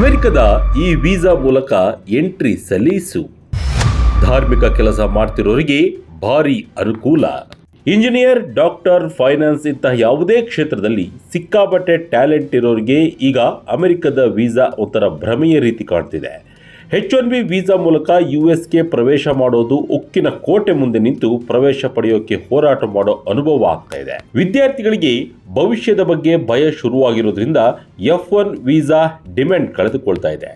ಅಮೆರಿಕದ ಈ ವೀಸಾ ಮೂಲಕ ಎಂಟ್ರಿ ಸಲ್ಲಿಸು. ಧಾರ್ಮಿಕ ಕೆಲಸ ಮಾಡ್ತಿರೋರಿಗೆ ಭಾರಿ ಅನುಕೂಲ. ಇಂಜಿನಿಯರ್, ಡಾಕ್ಟರ್, ಫೈನಾನ್ಸ್ ಇಂತಹ ಯಾವುದೇ ಕ್ಷೇತ್ರದಲ್ಲಿ ಸಿಕ್ಕಾಪಟ್ಟೆ ಟ್ಯಾಲೆಂಟ್ ಇರೋರಿಗೆ ಈಗ ಅಮೆರಿಕದ ವೀಸಾ ಒಂಥರ ಭ್ರಮೆಯ ರೀತಿ ಕಾಣ್ತಿದೆ. ಹೆಚ್ ಒನ್ ಬಿ ವೀಸಾ ಮೂಲಕ ಯು ಎಸ್ಗೆ ಪ್ರವೇಶ ಮಾಡೋದು ಉಕ್ಕಿನ ಕೋಟೆ ಮುಂದೆ ನಿಂತು ಪ್ರವೇಶ ಪಡೆಯೋಕೆ ಹೋರಾಟ ಮಾಡೋ ಅನುಭವ ಆಗ್ತಾ ಇದೆ. ವಿದ್ಯಾರ್ಥಿಗಳಿಗೆ ಭವಿಷ್ಯದ ಬಗ್ಗೆ ಭಯ ಶುರುವಾಗಿರೋದ್ರಿಂದ ಎಫ್ ಒನ್ ವೀಸಾ ಡಿಮ್ಯಾಂಡ್ ಕಳೆದುಕೊಳ್ತಾ ಇದೆ.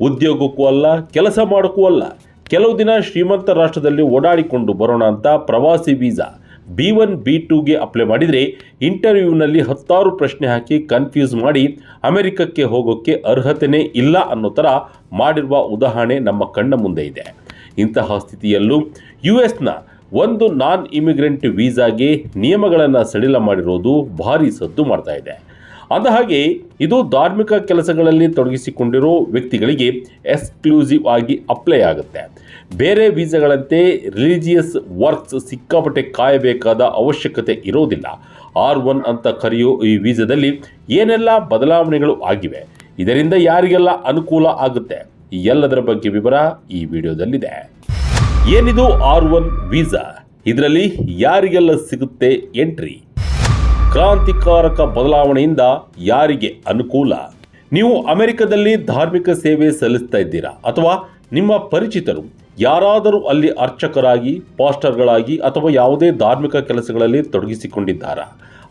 ಉದ್ಯೋಗಕ್ಕೂ ಅಲ್ಲ, ಕೆಲಸ ಮಾಡೋಕ್ಕೂ ಅಲ್ಲ. ಕೆಲವು ದಿನ ಶ್ರೀಮಂತ ರಾಷ್ಟ್ರದಲ್ಲಿ ಓಡಾಡಿಕೊಂಡು ಬರೋಣ ಅಂತ ಪ್ರವಾಸಿ ವೀಸಾ ಬಿ ಒನ್, ಬಿ ಟೂಗೆ ಅಪ್ಲೈ ಮಾಡಿದರೆ ಇಂಟರ್ವ್ಯೂನಲ್ಲಿ ಹತ್ತಾರು ಪ್ರಶ್ನೆ ಹಾಕಿ ಕನ್ಫ್ಯೂಸ್ ಮಾಡಿ ಅಮೆರಿಕಕ್ಕೆ ಹೋಗೋಕ್ಕೆ ಅರ್ಹತೆನೇ ಇಲ್ಲ ಅನ್ನೋ ಥರ ಮಾಡಿರುವ ಉದಾಹರಣೆ ನಮ್ಮ ಕಣ್ಣ ಮುಂದೆ ಇದೆ. ಇಂತಹ ಸ್ಥಿತಿಯಲ್ಲೂ ಯು ಎಸ್ನ ಒಂದು ನಾನ್ ಇಮಿಗ್ರೆಂಟ್ ವೀಸಾಗೆ ನಿಯಮಗಳನ್ನು ಸಡಿಲ ಮಾಡಿರೋದು ಭಾರಿ ಸದ್ದು ಮಾಡ್ತಾ ಇದೆ. ಅಂದಹಾಗೆ ಇದು ಧಾರ್ಮಿಕ ಕೆಲಸಗಳಲ್ಲಿ ತೊಡಗಿಸಿಕೊಂಡಿರೋ ವ್ಯಕ್ತಿಗಳಿಗೆ ಎಕ್ಸ್ಕ್ಲೂಸಿವ್ ಆಗಿ ಅಪ್ಲೈ ಆಗುತ್ತೆ. ಬೇರೆ ವೀಸಾಗಳಂತೆ ರಿಲಿಜಿಯಸ್ ವರ್ಕ್ಸ್ ಸಿಕ್ಕಾಪಟ್ಟೆ ಕಾಯಬೇಕಾದ ಅವಶ್ಯಕತೆ ಇರೋದಿಲ್ಲ. ಆರ್ ಒನ್ ಅಂತ ಕರೆಯೋ ಈ ವೀಸಾದಲ್ಲಿ ಏನೆಲ್ಲ ಬದಲಾವಣೆಗಳು ಆಗಿವೆ? ಇದರಿಂದ ಯಾರಿಗೆಲ್ಲ ಅನುಕೂಲ ಆಗುತ್ತೆ? ಎಲ್ಲದರ ಬಗ್ಗೆ ವಿವರ ಈ ವಿಡಿಯೋದಲ್ಲಿದೆ. ಏನಿದು ಆರ್ ಒನ್ ವೀಸಾ? ಇದರಲ್ಲಿ ಯಾರಿಗೆಲ್ಲ ಸಿಗುತ್ತೆ ಎಂಟ್ರಿ? ಕ್ರಾಂತಿಕಾರಕ ಬದಲಾವಣೆಯಿಂದ ಯಾರಿಗೆ ಅನುಕೂಲ? ನೀವು ಅಮೆರಿಕದಲ್ಲಿ ಧಾರ್ಮಿಕ ಸೇವೆ ಸಲ್ಲಿಸ್ತಾ ಇದ್ದೀರಾ? ಅಥವಾ ನಿಮ್ಮ ಪರಿಚಿತರು ಯಾರಾದರೂ ಅಲ್ಲಿ ಅರ್ಚಕರಾಗಿ, ಪಾಸ್ಟರ್ಗಳಾಗಿ ಅಥವಾ ಯಾವುದೇ ಧಾರ್ಮಿಕ ಕೆಲಸಗಳಲ್ಲಿ ತೊಡಗಿಸಿಕೊಂಡಿದ್ದಾರಾ?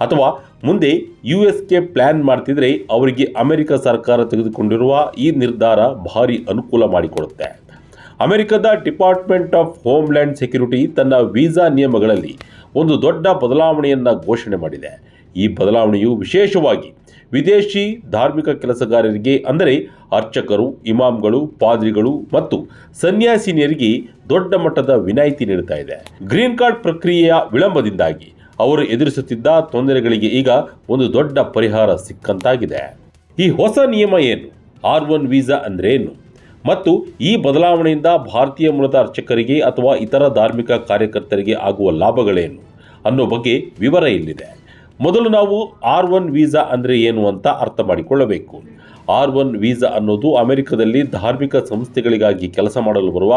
ಅಥವಾ ಮುಂದೆ ಯು ಎಸ್ಗೆ ಪ್ಲ್ಯಾನ್ ಮಾಡ್ತಿದ್ರೆ ಅವರಿಗೆ ಅಮೆರಿಕ ಸರ್ಕಾರ ತೆಗೆದುಕೊಂಡಿರುವ ಈ ನಿರ್ಧಾರ ಭಾರಿ ಅನುಕೂಲ ಮಾಡಿಕೊಡುತ್ತೆ. ಅಮೆರಿಕದ ಡಿಪಾರ್ಟ್ಮೆಂಟ್ ಆಫ್ ಹೋಮ್ಲ್ಯಾಂಡ್ ಸೆಕ್ಯೂರಿಟಿ ತನ್ನ ವೀಸಾ ನಿಯಮಗಳಲ್ಲಿ ಒಂದು ದೊಡ್ಡ ಬದಲಾವಣೆಯನ್ನು ಘೋಷಣೆ ಮಾಡಿದೆ. ಈ ಬದಲಾವಣೆಯು ವಿಶೇಷವಾಗಿ ವಿದೇಶಿ ಧಾರ್ಮಿಕ ಕೆಲಸಗಾರರಿಗೆ, ಅಂದರೆ ಅರ್ಚಕರು, ಇಮಾಮ್ಗಳು, ಪಾದ್ರಿಗಳು ಮತ್ತು ಸನ್ಯಾಸಿನಿಯರಿಗೆ ದೊಡ್ಡ ಮಟ್ಟದ ವಿನಾಯಿತಿ ನೀಡುತ್ತಾ ಇದೆ. ಗ್ರೀನ್ ಕಾರ್ಡ್ ಪ್ರಕ್ರಿಯೆಯ ವಿಳಂಬದಿಂದಾಗಿ ಅವರು ಎದುರಿಸುತ್ತಿದ್ದ ತೊಂದರೆಗಳಿಗೆ ಈಗ ಒಂದು ದೊಡ್ಡ ಪರಿಹಾರ ಸಿಕ್ಕಂತಾಗಿದೆ. ಈ ಹೊಸ ನಿಯಮ ಏನು? ಆರ್ ಒನ್ ವೀಸಾ ಅಂದ್ರೇನು ಮತ್ತು ಈ ಬದಲಾವಣೆಯಿಂದ ಭಾರತೀಯ ಮೂಲದ ಅರ್ಚಕರಿಗೆ ಅಥವಾ ಇತರ ಧಾರ್ಮಿಕ ಕಾರ್ಯಕರ್ತರಿಗೆ ಆಗುವ ಲಾಭಗಳೇನು ಅನ್ನೋ ಬಗ್ಗೆ ವಿವರ ಇಲ್ಲಿದೆ. ಮೊದಲು ನಾವು ಆರ್ ಒನ್ ವೀಸಾ ಅಂದರೆ ಏನು ಅಂತ ಅರ್ಥ ಮಾಡಿಕೊಳ್ಳಬೇಕು. ಆರ್ ಒನ್ ವೀಸಾ ಅನ್ನೋದು ಅಮೆರಿಕದಲ್ಲಿ ಧಾರ್ಮಿಕ ಸಂಸ್ಥೆಗಳಿಗಾಗಿ ಕೆಲಸ ಮಾಡಲು ಬರುವ,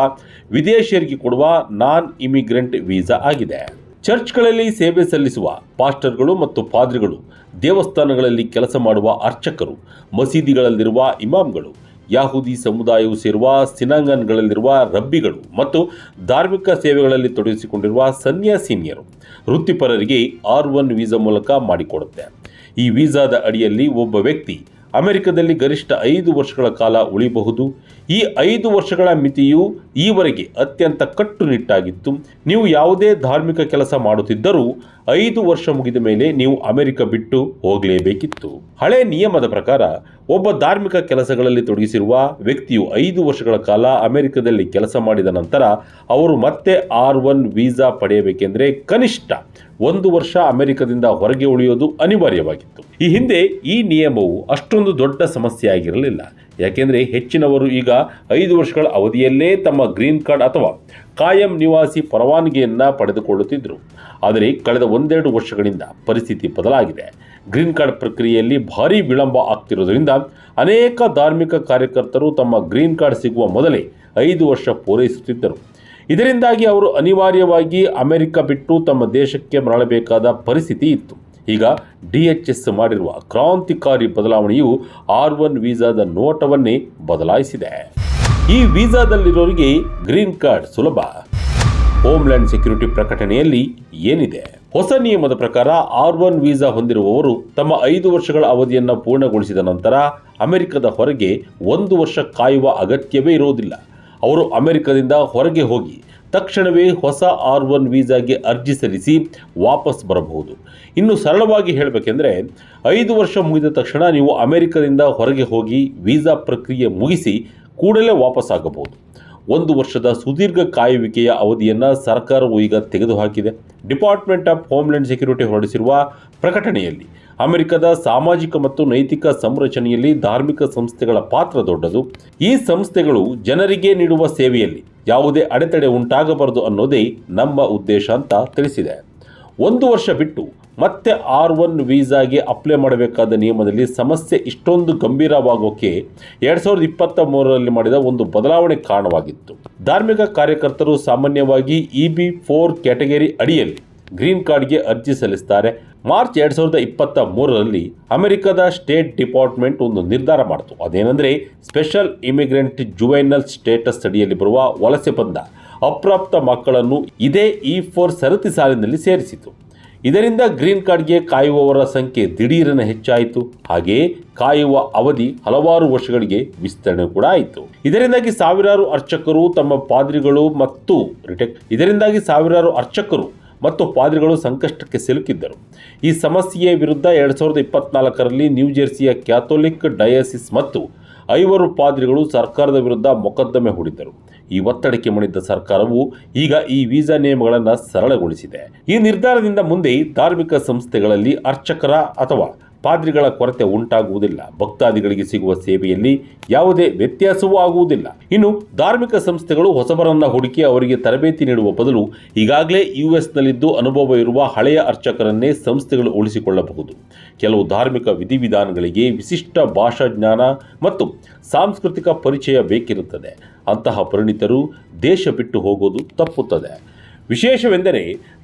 ವಿದೇಶಿಯರಿಗೆ ಕೊಡುವ ನಾನ್ ಇಮಿಗ್ರೆಂಟ್ ವೀಸಾ ಆಗಿದೆ. ಚರ್ಚ್ಗಳಲ್ಲಿ ಸೇವೆ ಸಲ್ಲಿಸುವ ಪಾಸ್ಟರ್ಗಳು ಮತ್ತು ಪಾದ್ರಿಗಳು ದೇವಸ್ಥಾನಗಳಲ್ಲಿ ಕೆಲಸ ಮಾಡುವ ಅರ್ಚಕರು, ಮಸೀದಿಗಳಲ್ಲಿರುವ ಇಮಾಮ್ಗಳು ಯಾಹುದಿ ಸಮುದಾಯವು ಸೇರುವ ಸಿನಾಂಗನ್ಗಳಲ್ಲಿರುವ ರಬ್ಬಿಗಳು ಮತ್ತು ಧಾರ್ಮಿಕ ಸೇವೆಗಳಲ್ಲಿ ತೊಡಗಿಸಿಕೊಂಡಿರುವ ಸನ್ಯಾಸಿನಿಯರು, ವೃತ್ತಿಪರರಿಗೆ ಆರ್ ಒನ್ ವೀಸಾ ಮೂಲಕ ಮಾಡಿಕೊಡುತ್ತೆ. ಈ ವೀಸಾದ ಅಡಿಯಲ್ಲಿ ಒಬ್ಬ ವ್ಯಕ್ತಿ ಅಮೆರಿಕದಲ್ಲಿ ಗರಿಷ್ಠ ಐದು ವರ್ಷಗಳ ಕಾಲ ಉಳಿಬಹುದು. ಈ ಐದು ವರ್ಷಗಳ ಮಿತಿಯು ಈವರೆಗೆ ಅತ್ಯಂತ ಕಟ್ಟುನಿಟ್ಟಾಗಿತ್ತು. ನೀವು ಯಾವುದೇ ಧಾರ್ಮಿಕ ಕೆಲಸ ಮಾಡುತ್ತಿದ್ದರೂ ಐದು ವರ್ಷ ಮುಗಿದ ಮೇಲೆ ನೀವು ಅಮೆರಿಕ ಬಿಟ್ಟು ಹೋಗಲೇಬೇಕಿತ್ತು. ಹಳೆ ನಿಯಮದ ಪ್ರಕಾರ ಒಬ್ಬ ಧಾರ್ಮಿಕ ಕೆಲಸಗಳಲ್ಲಿ ತೊಡಗಿಸಿರುವ ವ್ಯಕ್ತಿಯು ಐದು ವರ್ಷಗಳ ಕಾಲ ಅಮೆರಿಕದಲ್ಲಿ ಕೆಲಸ ಮಾಡಿದ ನಂತರ ಅವರು ಮತ್ತೆ ಆರ್ ಒನ್ ವೀಸಾ ಪಡೆಯಬೇಕೆಂದರೆ ಕನಿಷ್ಠ ಒಂದು ವರ್ಷ ಅಮೆರಿಕದಿಂದ ಹೊರಗೆ ಉಳಿಯೋದು ಅನಿವಾರ್ಯವಾಗಿತ್ತು. ಈ ಹಿಂದೆ ಈ ನಿಯಮವು ಅಷ್ಟೊಂದು ದೊಡ್ಡ ಸಮಸ್ಯೆ ಆಗಿರಲಿಲ್ಲ ಯಾಕೆಂದರೆ ಹೆಚ್ಚಿನವರು ಈಗ ಐದು ವರ್ಷಗಳ ಅವಧಿಯಲ್ಲೇ ತಮ್ಮ ಗ್ರೀನ್ ಕಾರ್ಡ್ ಅಥವಾ ಕಾಯಂ ನಿವಾಸಿ ಪರವಾನಗಿಯನ್ನು ಪಡೆದುಕೊಳ್ಳುತ್ತಿದ್ದರು ಆದರೆ ಕಳೆದ ಒಂದೆರಡು ವರ್ಷಗಳಿಂದ ಪರಿಸ್ಥಿತಿ ಬದಲಾಗಿದೆ. ಗ್ರೀನ್ ಕಾರ್ಡ್ ಪ್ರಕ್ರಿಯೆಯಲ್ಲಿ ಭಾರೀ ವಿಳಂಬ ಆಗ್ತಿರೋದ್ರಿಂದ ಅನೇಕ ಧಾರ್ಮಿಕ ಕಾರ್ಯಕರ್ತರು ತಮ್ಮ ಗ್ರೀನ್ ಕಾರ್ಡ್ ಸಿಗುವ ಮೊದಲೇ ಐದು ವರ್ಷ ಪೂರೈಸುತ್ತಿದ್ದರು. ಇದರಿಂದಾಗಿ ಅವರು ಅನಿವಾರ್ಯವಾಗಿ ಅಮೆರಿಕ ಬಿಟ್ಟು ತಮ್ಮ ದೇಶಕ್ಕೆ ಮರಳಬೇಕಾದ ಪರಿಸ್ಥಿತಿ ಇತ್ತು. ಈಗ ಡಿ ಎಚ್ ಎಸ್ ಮಾಡಿರುವ ಕ್ರಾಂತಿಕಾರಿ ಬದಲಾವಣೆಯು ಆರ್ ಒನ್ ವೀಸಾದ ನೋಟವನ್ನೇ ಬದಲಾಯಿಸಿದೆ. ಈ ವೀಸಾದಲ್ಲಿರೋರಿಗೆ ಗ್ರೀನ್ ಕಾರ್ಡ್ ಸುಲಭ. ಹೋಮ್ಲ್ಯಾಂಡ್ ಸೆಕ್ಯೂರಿಟಿ ಪ್ರಕಟಣೆಯಲ್ಲಿ ಏನಿದೆ? ಹೊಸ ನಿಯಮದ ಪ್ರಕಾರ ಆರ್ ಒನ್ ವೀಸಾ ಹೊಂದಿರುವವರು ತಮ್ಮ ಐದು ವರ್ಷಗಳ ಅವಧಿಯನ್ನು ಪೂರ್ಣಗೊಳಿಸಿದ ನಂತರ ಅಮೆರಿಕದ ಹೊರಗೆ ಒಂದು ವರ್ಷ ಕಾಯುವ ಅಗತ್ಯವೇ ಇರುವುದಿಲ್ಲ ಅವರು ಅಮೆರಿಕದಿಂದ ಹೊರಗೆ ಹೋಗಿ ತಕ್ಷಣವೇ ಹೊಸ ಆರ್ ಒನ್ ವೀಸಾಗೆ ಅರ್ಜಿ ಸಲ್ಲಿಸಿ ವಾಪಸ್ ಬರಬಹುದು. ಇನ್ನು ಸರಳವಾಗಿ ಹೇಳಬೇಕೆಂದರೆ, ಐದು ವರ್ಷ ಮುಗಿದ ತಕ್ಷಣ ನೀವು ಅಮೆರಿಕದಿಂದ ಹೊರಗೆ ಹೋಗಿ ವೀಸಾ ಪ್ರಕ್ರಿಯೆ ಮುಗಿಸಿ ಕೂಡಲೇ ವಾಪಸ್ಸಾಗಬಹುದು ಒಂದು ವರ್ಷದ ಸುದೀರ್ಘ ಕಾಯುವಿಕೆಯ ಅವಧಿಯನ್ನು ಸರ್ಕಾರವು ಈಗ ತೆಗೆದುಹಾಕಿದೆ. ಡಿಪಾರ್ಟ್ಮೆಂಟ್ ಆಫ್ ಹೋಮ್ಲ್ಯಾಂಡ್ ಸೆಕ್ಯೂರಿಟಿ ಹೊರಡಿಸಿರುವ ಪ್ರಕಟಣೆಯಲ್ಲಿ ಅಮೆರಿಕದ ಸಾಮಾಜಿಕ ಮತ್ತು ನೈತಿಕ ಸಂರಚನೆಯಲ್ಲಿ ಧಾರ್ಮಿಕ ಸಂಸ್ಥೆಗಳ ಪಾತ್ರ ದೊಡ್ಡದು. ಈ ಸಂಸ್ಥೆಗಳು ಜನರಿಗೆ ನೀಡುವ ಸೇವೆಯಲ್ಲಿ ಯಾವುದೇ ಅಡೆತಡೆ ಉಂಟಾಗಬಾರದು ಅನ್ನೋದೇ ನಮ್ಮ ಉದ್ದೇಶ ಅಂತ ತಿಳಿಸಿದೆ. ಒಂದು ವರ್ಷ ಬಿಟ್ಟು ಮತ್ತೆ ಆರ್ ಒನ್ ವೀಸಾಗೆ ಅಪ್ಲೈ ಮಾಡಬೇಕಾದ ನಿಯಮದಲ್ಲಿ ಸಮಸ್ಯೆ ಇಷ್ಟೊಂದು ಗಂಭೀರವಾಗೋಕೆ ಎರಡು ಸಾವಿರದ ಇಪ್ಪತ್ತ ಮೂರರಲ್ಲಿ ಮಾಡಿದ ಒಂದು ಬದಲಾವಣೆ ಕಾರಣವಾಗಿತ್ತು. ಧಾರ್ಮಿಕ ಕಾರ್ಯಕರ್ತರು ಸಾಮಾನ್ಯವಾಗಿ ಇ ಬಿ ಫೋರ್ ಕ್ಯಾಟಗರಿ ಅಡಿಯಲ್ಲಿ ಗ್ರೀನ್ ಕಾರ್ಡ್ಗೆ ಅರ್ಜಿ ಸಲ್ಲಿಸ್ತಾರೆ. ಮಾರ್ಚ್ ಎರಡು ಸಾವಿರದ ಇಪ್ಪತ್ತ ಮೂರರಲ್ಲಿ ಅಮೆರಿಕದ ಸ್ಟೇಟ್ ಡಿಪಾರ್ಟ್ಮೆಂಟ್ ಒಂದು ನಿರ್ಧಾರ ಮಾಡಿತು. ಅದೇನೆಂದರೆ, ಸ್ಪೆಷಲ್ ಇಮಿಗ್ರೆಂಟ್ ಜುವೈನಲ್ ಸ್ಟೇಟಸ್ ಅಡಿಯಲ್ಲಿ ಬರುವ ವಲಸೆ ಬಂದ ಅಪ್ರಾಪ್ತ ಮಕ್ಕಳನ್ನು ಇದೇ ಇ ಫೋರ್ ಸರತಿ ಸಾಲಿನಲ್ಲಿ ಸೇರಿಸಿತು. ಇದರಿಂದ ಗ್ರೀನ್ ಕಾರ್ಡ್ಗೆ ಕಾಯುವವರ ಸಂಖ್ಯೆ ದಿಢೀರನ ಹೆಚ್ಚಾಯಿತು. ಹಾಗೆಯೇ ಕಾಯುವ ಅವಧಿ ಹಲವಾರು ವರ್ಷಗಳಿಗೆ ವಿಸ್ತರಣೆ ಕೂಡ ಆಯಿತು. ಇದರಿಂದಾಗಿ ಸಾವಿರಾರು ಅರ್ಚಕರು ತಮ್ಮ ಪಾದ್ರಿಗಳು ಮತ್ತು ಇದರಿಂದಾಗಿ ಸಾವಿರಾರು ಅರ್ಚಕರು ಮತ್ತು ಪಾದ್ರಿಗಳು ಸಂಕಷ್ಟಕ್ಕೆ ಸಿಲುಕಿದ್ದರು. ಈ ಸಮಸ್ಯೆಯ ವಿರುದ್ಧ ಎರಡು ಸಾವಿರದ ಇಪ್ಪತ್ನಾಲ್ಕರಲ್ಲಿ ನ್ಯೂಜೆರ್ಸಿಯ ಕ್ಯಾಥೋಲಿಕ್ ಡಯಾಸಿಸ್ ಮತ್ತು ಐವರು ಪಾದ್ರಿಗಳು ಸರ್ಕಾರದ ವಿರುದ್ಧ ಮೊಕದ್ದಮೆ ಹೂಡಿದ್ದರು. ಈ ಒತ್ತಡಕ್ಕೆ ಮಣಿದ್ದ ಸರ್ಕಾರವು ಈಗ ಈ ವೀಸಾ ನಿಯಮಗಳನ್ನು ಸರಳಗೊಳಿಸಿದೆ. ಈ ನಿರ್ಧಾರದಿಂದ ಮುಂದೆ ಧಾರ್ಮಿಕ ಸಂಸ್ಥೆಗಳಲ್ಲಿ ಅರ್ಚಕರ ಅಥವಾ ಪಾದ್ರಿಗಳ ಕೊರತೆ ಉಂಟಾಗುವುದಿಲ್ಲ. ಭಕ್ತಾದಿಗಳಿಗೆ ಸಿಗುವ ಸೇವೆಯಲ್ಲಿ ಯಾವುದೇ ವ್ಯತ್ಯಾಸವೂ ಆಗುವುದಿಲ್ಲ. ಇನ್ನು ಧಾರ್ಮಿಕ ಸಂಸ್ಥೆಗಳು ಹೊಸಬರನ್ನ ಹುಡುಕಿ ಅವರಿಗೆ ತರಬೇತಿ ನೀಡುವ ಬದಲು ಈಗಾಗಲೇ ಯುಎಸ್ನಲ್ಲಿದ್ದು ಅನುಭವ ಇರುವ ಹಳೆಯ ಅರ್ಚಕರನ್ನೇ ಸಂಸ್ಥೆಗಳು ಉಳಿಸಿಕೊಳ್ಳಬಹುದು. ಕೆಲವು ಧಾರ್ಮಿಕ ವಿಧಿವಿಧಾನಗಳಿಗೆ ವಿಶಿಷ್ಟ ಭಾಷಾ ಜ್ಞಾನ ಮತ್ತು ಸಾಂಸ್ಕೃತಿಕ ಪರಿಚಯ ಬೇಕಿರುತ್ತದೆ. ಅಂತಹ ಪರಿಣಿತರು ದೇಶ ಬಿಟ್ಟು ಹೋಗೋದು ತಪ್ಪುತ್ತದೆ. ವಿಶೇಷವೆಂದರೆ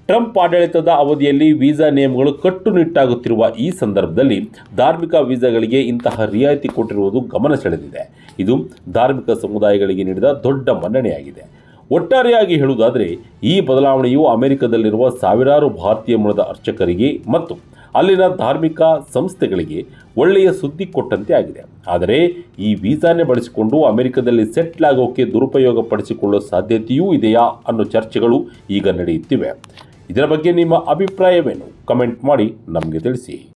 ಟ್ರಂಪ್ ಆಡಳಿತದ ಅವಧಿಯಲ್ಲಿ ವೀಸಾ ನಿಯಮಗಳು ಕಟ್ಟುನಿಟ್ಟಾಗುತ್ತಿರುವ ಈ ಸಂದರ್ಭದಲ್ಲಿ ಧಾರ್ಮಿಕ ವೀಸಾಗಳಿಗೆ ಇಂತಹ ರಿಯಾಯಿತಿ ಕೊಟ್ಟಿರುವುದು ಗಮನ ಸೆಳೆದಿದೆ. ಇದು ಧಾರ್ಮಿಕ ಸಮುದಾಯಗಳಿಗೆ ನೀಡಿದ ದೊಡ್ಡ ಮನ್ನಣೆಯಾಗಿದೆ. ಒಟ್ಟಾರೆಯಾಗಿ ಹೇಳುವುದಾದರೆ, ಈ ಬದಲಾವಣೆಯು ಅಮೆರಿಕದಲ್ಲಿರುವ ಸಾವಿರಾರು ಭಾರತೀಯ ಮೂಲದ ಅರ್ಚಕರಿಗೆ ಮತ್ತು ಅಲ್ಲಿನ ಧಾರ್ಮಿಕ ಸಂಸ್ಥೆಗಳಿಗೆ ಒಳ್ಳೆಯ ಸುದ್ದಿ ಕೊಟ್ಟಂತೆ ಆಗಿದೆ. ಆದರೆ, ಈ ವೀಸಾನೇ ಬಳಸಿಕೊಂಡು ಅಮೆರಿಕದಲ್ಲಿ ಸೆಟ್ಲ್ ಆಗೋಕೆ ದುರುಪಯೋಗ ಪಡಿಸಿಕೊಳ್ಳೋ ಸಾಧ್ಯತೆಯೂ ಇದೆಯಾ ಅನ್ನೋ ಚರ್ಚೆಗಳು ಈಗ ನಡೆಯುತ್ತಿವೆ. ಇದರ ಬಗ್ಗೆ ನಿಮ್ಮ ಅಭಿಪ್ರಾಯವೇನು? ಕಮೆಂಟ್ ಮಾಡಿ ನಮಗೆ ತಿಳಿಸಿ.